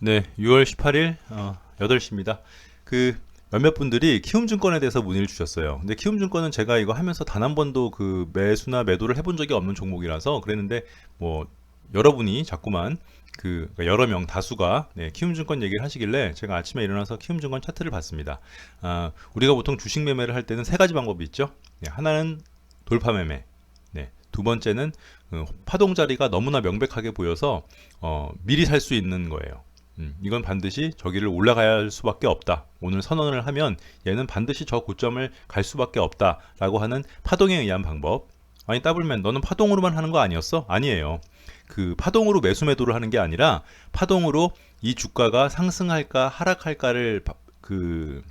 네, 6월 18일 어, 8시입니다. 그 몇몇 분들이 키움증권에 대해서 문의를 주셨어요. 근데 키움증권은 제가 이거 하면서 단 한 번도 그 매수나 매도를 해본 적이 없는 종목이라서 그랬는데 뭐 여러분이 자꾸만 그 그러니까 여러 명 다수가 네, 키움증권 얘기를 하시길래 제가 아침에 일어나서 키움증권 차트를 봤습니다. 아, 우리가 보통 주식 매매를 할 때는 세 가지 방법이 있죠. 네, 하나는 돌파 매매, 네, 두 번째는 어, 파동 자리가 너무나 명백하게 보여서 어, 미리 살 수 있는 거예요. 음, 이건 반드시 저기를 올라가야 할 수밖에 없다. 오늘 선언을 하면 얘는 반드시 저 고점을 갈 수밖에 없다 라고 하는 파동에 의한 방법. 아니 더블맨 너는 파동으로만 하는 거 아니었어? 아니에요. 그 파동으로 매수 매도를 하는 게 아니라 파동으로 이 주가가 상승할까 하락할까를 바- 그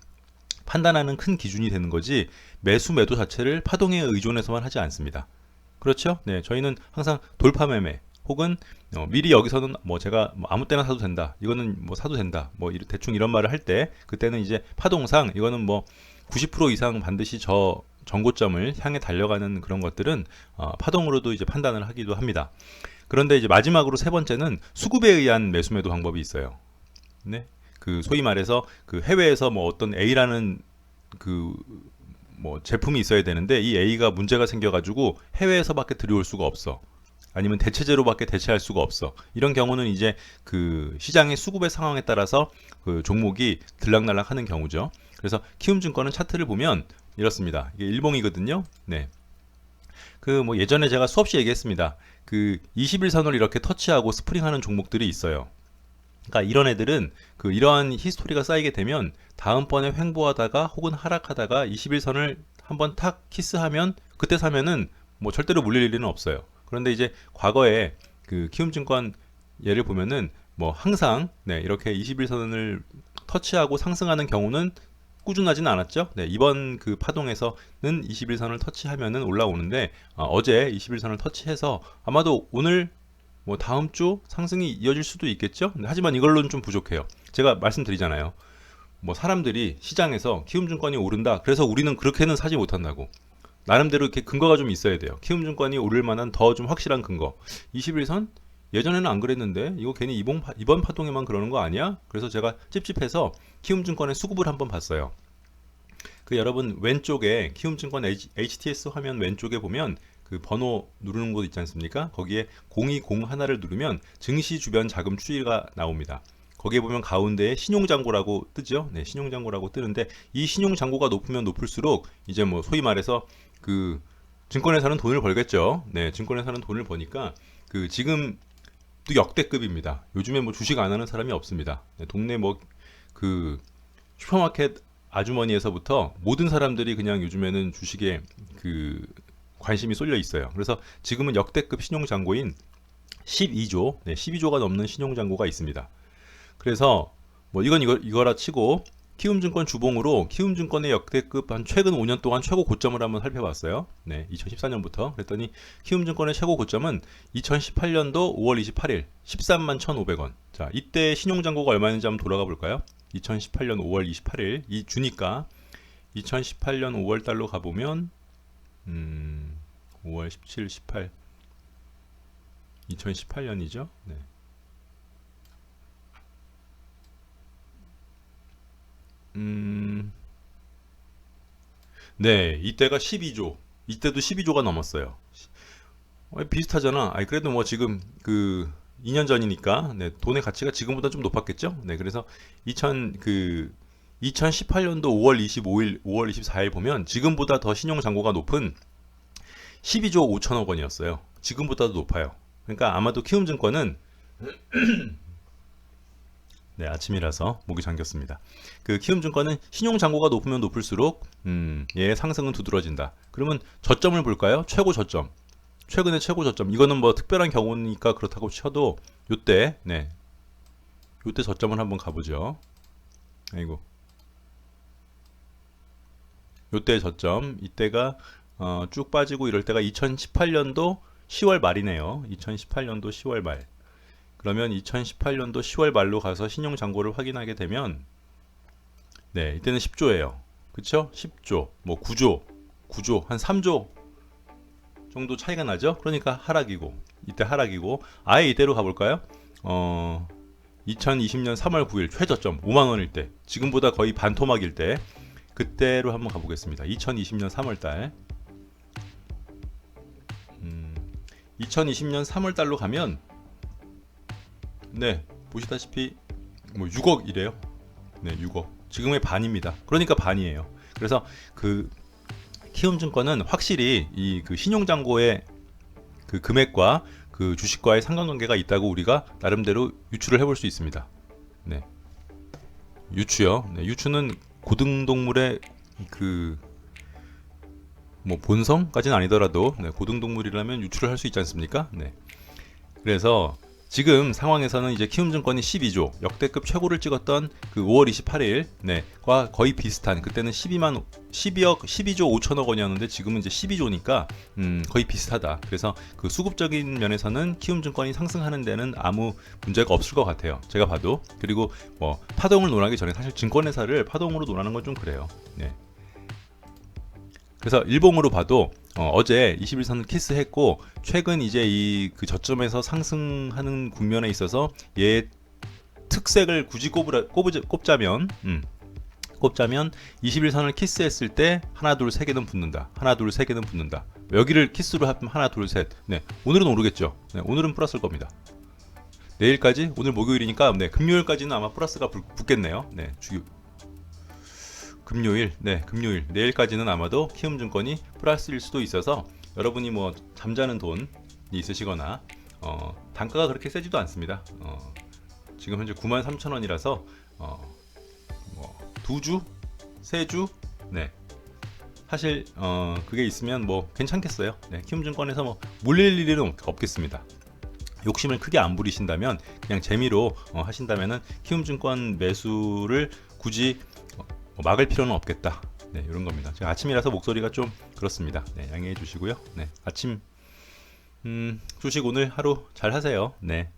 판단하는 큰 기준이 되는 거지 매수 매도 자체를 파동에 의존해서만 하지 않습니다. 그렇죠? 네, 저희는 항상 돌파 매매 혹은 어, 미리 여기서는 뭐 제가 뭐 아무 때나 사도 된다. 이거는 뭐 사도 된다. 뭐 이르- 대충 이런 말을 할 때 그때는 이제 파동상 이거는 뭐 90% 이상 반드시 저 정고점을 향해 달려가는 그런 것들은 어, 파동으로도 이제 판단을 하기도 합니다. 그런데 이제 마지막으로 세 번째는 수급에 의한 매수 매도 방법이 있어요. 네. 그 소위 말해서 그 해외에서 뭐 어떤 A라는 그 뭐 제품이 있어야 되는데 이 A가 문제가 생겨가지고 해외에서밖에 들여올 수가 없어. 아니면 대체제로밖에 대체할 수가 없어. 이런 경우는 이제 그 시장의 수급의 상황에 따라서 그 종목이 들락날락 하는 경우죠. 그래서 키움증권은 차트를 보면 이렇습니다. 이게 일봉이거든요. 네. 그 뭐 예전에 제가 수없이 얘기했습니다. 그 21선을 이렇게 터치하고 스프링하는 종목들이 있어요. 그러니까 이런 애들은 그 이러한 히스토리가 쌓이게 되면 다음번에 횡보하다가 혹은 하락하다가 21선을 한번 탁 키스하면 그때 사면은 뭐 절대로 물릴 일은 없어요. 그런데 이제 과거에 그 키움증권 예를 보면은 뭐 항상 네, 이렇게 21선을 터치하고 상승하는 경우는 꾸준하진 않았죠. 네, 이번 그 파동에서는 21선을 터치하면은 올라오는데 어, 제 21선을 터치해서 아마도 오늘 뭐 다음 주 상승이 이어질 수도 있겠죠. 하지만 이걸로는 좀 부족해요. 제가 말씀드리잖아요. 뭐 사람들이 시장에서 키움증권이 오른다. 그래서 우리는 그렇게는 사지 못한다고. 나름대로 이렇게 근거가 좀 있어야 돼요. 키움증권이 오를 만한 더 좀 확실한 근거. 21선? 예전에는 안 그랬는데 이거 괜히 이번, 파- 이번 파동에만 그러는 거 아니야? 그래서 제가 찝찝해서 키움증권의 수급을 한번 봤어요. 그 여러분 왼쪽에 키움증권 HTS 화면 왼쪽에 보면 그 번호 누르는 곳 있지 않습니까? 거기에 0201 하나를 누르면 증시 주변 자금 추이가 나옵니다. 거기에 보면 가운데에 신용잔고라고 뜨죠. 네, 신용잔고라고 뜨는데 이 신용잔고가 높으면 높을수록 이제 뭐 소위 말해서 그 증권회사는 돈을 벌겠죠. 네, 증권회사는 돈을 버니까 그 지금 또 역대급입니다. 요즘에 뭐 주식 안 하는 사람이 없습니다. 네, 동네 뭐 그 슈퍼마켓 아주머니에서부터 모든 사람들이 그냥 요즘에는 주식에 그 관심이 쏠려 있어요. 그래서 지금은 역대급 신용잔고인 12조, 네, 12조가 넘는 신용잔고가 있습니다. 그래서 뭐 이건 이거 이거라 치고 키움증권 주봉으로 키움증권의 역대급 한 최근 5년 동안 최고 고점을 한번 살펴봤어요. 네, 2014년부터 그랬더니 키움증권의 최고 고점은 2018년도 5월 28일 13만 1,500원. 자, 이때 신용잔고가 얼마였는지 한번 돌아가 볼까요? 2018년 5월 28일 이 주니까 2018년 5월 달로 가보면 음, 5월 17, 18 2018년이죠. 네. 음, 네, 이때가 12조. 이때도 12조가 넘었어요. 어, 비슷하잖아. 아니, 그래도 뭐 지금 그 2년 전이니까 네, 돈의 가치가 지금보다 좀 높았겠죠? 네, 그래서 2000 그 2018년도 5월 25일, 5월 24일 보면 지금보다 더 신용 잔고가 높은 12조 5천억 원이었어요. 지금보다도 높아요. 그러니까 아마도 키움증권은 네, 아침이라서 목이 잠겼습니다. 그 키움 증권은 신용 잔고가 높으면 높을수록 음, 얘의 상승은 두드러진다. 그러면 저점을 볼까요? 최고 저점. 최근의 최고 저점. 이거는 뭐 특별한 경우니까 그렇다고 쳐도 요때 네. 요때 저점을 한번 가 보죠. 아이고. 요때 저점. 이때가 어, 쭉 빠지고 이럴 때가 2018년도 10월 말이네요. 2018년도 10월 말. 그러면 2018년도 10월 말로 가서 신용 잔고를 확인하게 되면 네, 이때는 10조예요. 그쵸? 10조, 뭐 9조, 9조, 한 3조 정도 차이가 나죠? 그러니까 하락이고, 이때 하락이고, 아예 이때로 가볼까요? 어, 2020년 3월 9일 최저점 5만 원일 때 지금보다 거의 반토막일 때 그때로 한번 가보겠습니다. 2020년 3월 달. 음, 2020년 3월 달로 가면 네 보시다시피 뭐 6억이래요. 네 6억. 지금의 반입니다. 그러니까 반이에요. 그래서 그 키움증권은 확실히 이 그 신용잔고의 그 금액과 그 주식과의 상관관계가 있다고 우리가 나름대로 유추를 해볼 수 있습니다. 네. 유추요. 네, 유추는 고등동물의 그 뭐 본성까지는 아니더라도 네, 고등동물이라면 유추를 할 수 있지 않습니까? 네. 그래서 지금 상황에서는 이제 키움증권이 12조 역대급 최고를 찍었던 그 5월 28일 네과 거의 비슷한 그때는 12만 12억 12조 5천억 원이었는데 지금은 이제 12조니까 음, 거의 비슷하다. 그래서 그 수급적인 면에서는 키움증권이 상승하는 데는 아무 문제가 없을 것 같아요. 제가 봐도 그리고 뭐 파동을 논하기 전에 사실 증권회사를 파동으로 논하는 건 좀 그래요. 네. 그래서 일봉으로 봐도 어, 제 21선을 키스했고 최근 이제 이 그 저점에서 상승하는 국면에 있어서 얘 특색을 굳이 꼽으라, 꼽으자, 꼽자면 음, 꼽자면 21선을 키스했을 때 하나 둘 세 개는 붙는다. 하나 둘 세 개는 붙는다. 여기를 키스로 하면 하나 둘 셋. 네. 오늘은 오르겠죠. 네, 오늘은 플러스일 겁니다. 내일까지 오늘 목요일이니까 네, 금요일까지는 아마 플러스가 붙, 붙겠네요. 네. 주 금요일, 네, 금요일 내일까지는 아마도 키움증권이 플러스일 수도 있어서 여러분이 뭐 잠자는 돈이 있으시거나 어, 단가가 그렇게 세지도 않습니다. 어, 지금 현재 9만 3천 원이라서 어, 뭐두 주, 세 주, 네. 사실 어, 그게 있으면 뭐 괜찮겠어요. 네, 키움증권에서 뭐 물릴 일은 없- 없겠습니다. 욕심을 크게 안 부리신다면 그냥 재미로 어, 하신다면은 키움증권 매수를 굳이 어, 뭐 막을 필요는 없겠다. 네, 이런 겁니다. 제가 아침이라서 목소리가 좀 그렇습니다. 네, 양해해 주시고요. 네, 아침 음, 주식 오늘 하루 잘 하세요. 네.